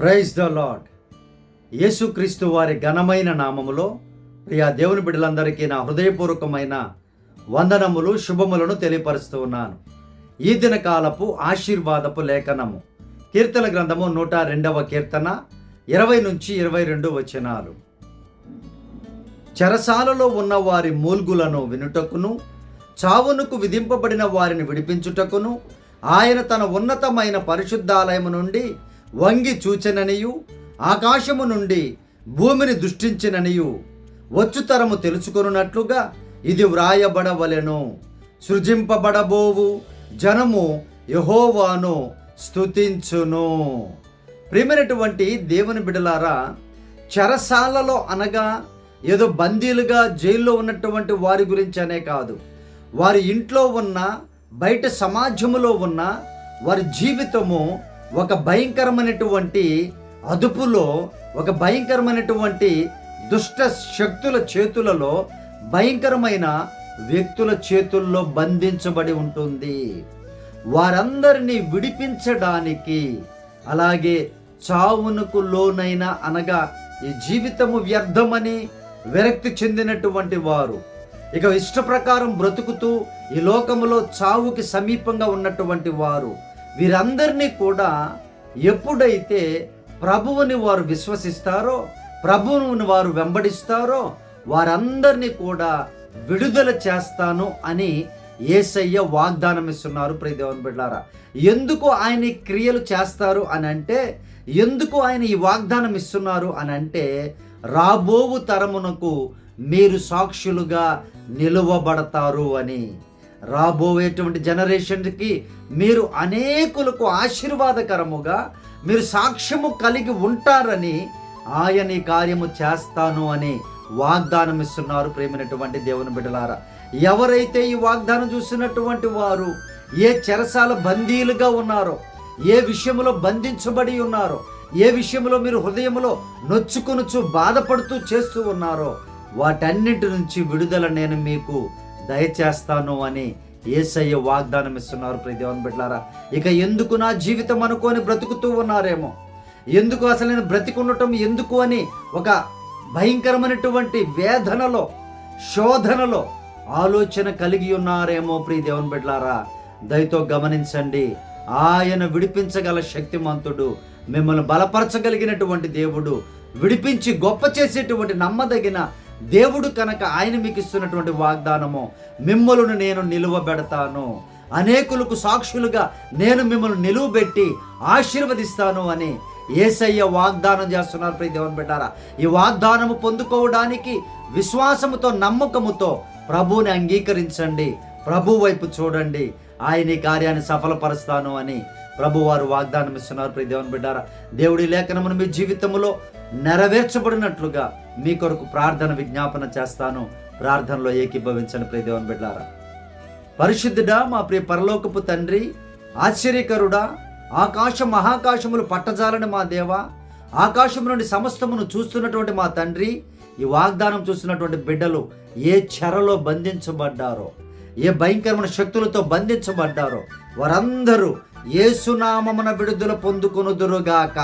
Praise the lord యేసుక్రీస్తు వారి ఘనమైన నామములో ప్రియా దేవుని బిడ్డలందరికీ నా హృదయపూర్వకమైన వందనములు శుభములను తెలియపరుస్తూ ఉన్నాను. ఈ దిన కాలపు ఆశీర్వాదపు లేఖనము. కీర్తన గ్రంథము నూట రెండవ కీర్తన ఇరవై నుంచి ఇరవై రెండు వచనాలు. చెరసాలలో ఉన్న వారి మూల్గులను వినుటకును చావునకు విధింపబడిన వారిని విడిపించుటకును ఆయన తన ఉన్నతమైన పరిశుద్ధాలయము నుండి వంగి చూచెననియు ఆకాశము నుండి భూమిని దృష్టించిననియు. వచ్చుతరము తెలుసుకొనున్నట్లుగా ఇది వ్రాయబడవలెను. సృజింపబడబోవు జనము యహోవాను స్తుతించును. ప్రేమైనటువంటి దేవుని బిడలారా చెరసాలలో అనగా ఏదో బందీలుగా జైల్లో ఉన్నటువంటి వారి గురించి అనే కాదు. వారి ఇంట్లో ఉన్న బయట సమాజములో ఉన్న వారి జీవితము ఒక భయంకరమైనటువంటి అదుపులో ఒక భయంకరమైనటువంటి దుష్ట శక్తుల చేతులలో భయంకరమైన వ్యక్తుల చేతుల్లో బంధించబడి ఉంటుంది. వారందరినీ విడిపించడానికి అలాగే చావునకు లోనైన అనగా ఈ జీవితము వ్యర్థమని విరక్తి చెందినటువంటి వారు. ఇక ఇష్ట ప్రకారం బ్రతుకుతూ ఈ లోకములో చావుకి సమీపంగా ఉన్నటువంటి వారు. వీరందరినీ కూడా ఎప్పుడైతే ప్రభువుని వారు విశ్వసిస్తారో ప్రభువుని వారు వెంబడిస్తారో వారందరినీ కూడా విడుదల చేస్తాను అని ఏసయ్య వాగ్దానం ఇస్తున్నారు ప్రదేవన్ బిడ్డారా ఎందుకు ఆయన క్రియలు చేస్తారు అని అంటే ఎందుకు ఆయన ఈ వాగ్దానం ఇస్తున్నారు అని అంటే రాబోవు తరమునకు మీరు సాక్షులుగా నిలువబడతారు అని. రాబోయేటువంటి జనరేషన్కి మీరు అనేకులకు ఆశీర్వాదకరముగా మీరు సాక్ష్యము కలిగి ఉంటారని ఆయన ఈ కార్యము చేస్తాను అని వాగ్దానం ఇస్తున్నారు ప్రేమైనటువంటి దేవుని బిడ్డలారా. ఎవరైతే ఈ వాగ్దానం చూసినటువంటి వారు ఏ చెరసాల బందీలుగా ఉన్నారో ఏ విషయంలో బంధించబడి ఉన్నారో ఏ విషయంలో మీరు హృదయంలో నొచ్చుకొనుచు బాధపడుతూ చేస్తూ ఉన్నారో వాటన్నిటి నుంచి విడుదల నేను మీకు దయచేస్తాను అని ఏసయ్య వాగ్దానం ఇస్తున్నారు ప్రదేవన్ బిడ్లారా ఇక ఎందుకు నా జీవితం అనుకొని బ్రతుకుతూ ఉన్నారేమో? ఎందుకు అసలు నేను బ్రతికుండటం ఎందుకు అని ఒక భయంకరమైనటువంటి వేదనలో శోధనలో ఆలోచన కలిగి ఉన్నారేమో ప్రియ దేవుని బిడ్లారా దయతో గమనించండి. ఆయన విడిపించగల శక్తిమంతుడు మిమ్మల్ని బలపరచగలిగినటువంటి దేవుడు విడిపించి గొప్ప చేసేటువంటి నమ్మదగిన దేవుడు కనుక ఆయన మీకు ఇస్తున్నటువంటి వాగ్దానము మిమ్మల్ని నేను నిలువబెడతాను. అనేకులకు సాక్షులుగా నేను మిమ్మల్ని నిలువబెట్టి ఆశీర్వదిస్తాను అని ఏసయ్య వాగ్దానం చేస్తున్నారు ప్రతి దేవుని పెట్టారా ఈ వాగ్దానము పొందుకోవడానికి విశ్వాసముతో నమ్మకముతో ప్రభువుని అంగీకరించండి. ప్రభు వైపు చూడండి. ఆయన ఈ కార్యాన్ని సఫలపరుస్తాను అని ప్రభు వారు వాగ్దానం ఇస్తున్నారు ప్రతి దేవుని బిడ్డారా. దేవుడి లేఖనమును మీ జీవితంలో నెరవేర్చబడినట్లుగా మీ కొరకు ప్రార్థన విజ్ఞాపన చేస్తాను. ప్రార్థనలో ఏకీభవించని ప్రియదేవన్ బిడ్డారా పరిశుద్ధుడా మా ప్రియ పరలోకపు తండ్రి ఆశ్చర్యకరుడా ఆకాశ మహాకాశములు పట్టజాలని మా దేవ ఆకాశం నుండి సమస్తమును చూస్తున్నటువంటి మా తండ్రి ఈ వాగ్దానం చూస్తున్నటువంటి బిడ్డలు ఏ చెరలో బంధించబడ్డారో ఏ భయంకరమైన శక్తులతో బంధించబడ్డారో వారందరూ ఏసునామమున విడుదల పొందుకొనుదురుగాక.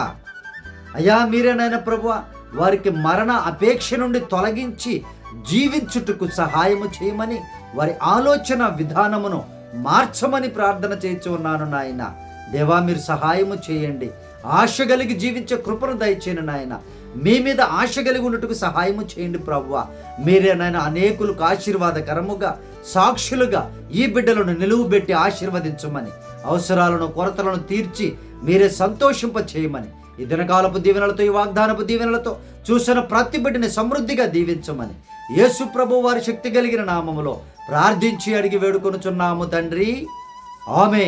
అయ్యా మీరేనైనా ప్రభు వారికి మరణ అపేక్ష నుండి తొలగించి జీవించుటకు సహాయము చేయమని వారి ఆలోచన విధానమును మార్చమని ప్రార్థన చేయించు ఉన్నాను నాయన. దేవా మీరు సహాయము చేయండి. ఆశ కలిగి జీవించే కృపను దయచేయండి నాయన. మీ మీద ఆశ కలిగి ఉన్నట్టుకు సహాయము చేయండి ప్రవ్వ. నాయన అనేకులకు ఆశీర్వాదకరముగా సాక్షులుగా ఈ బిడ్డలను నిలువబెట్టి ఆశీర్వదించమని అవసరాలను కొరతలను తీర్చి మీరే సంతోషింప చేయమని ఈ దినకాలపు దీవెనలతో ఈ వాగ్దానపు దీవెనలతో చూసిన ప్రతి బిడ్డని సమృద్ధిగా దీవించమని యేసు ప్రభు వారి శక్తి కలిగిన నామములో ప్రార్థించి అడిగి వేడుకొనుచున్నాము తండ్రి. ఆమె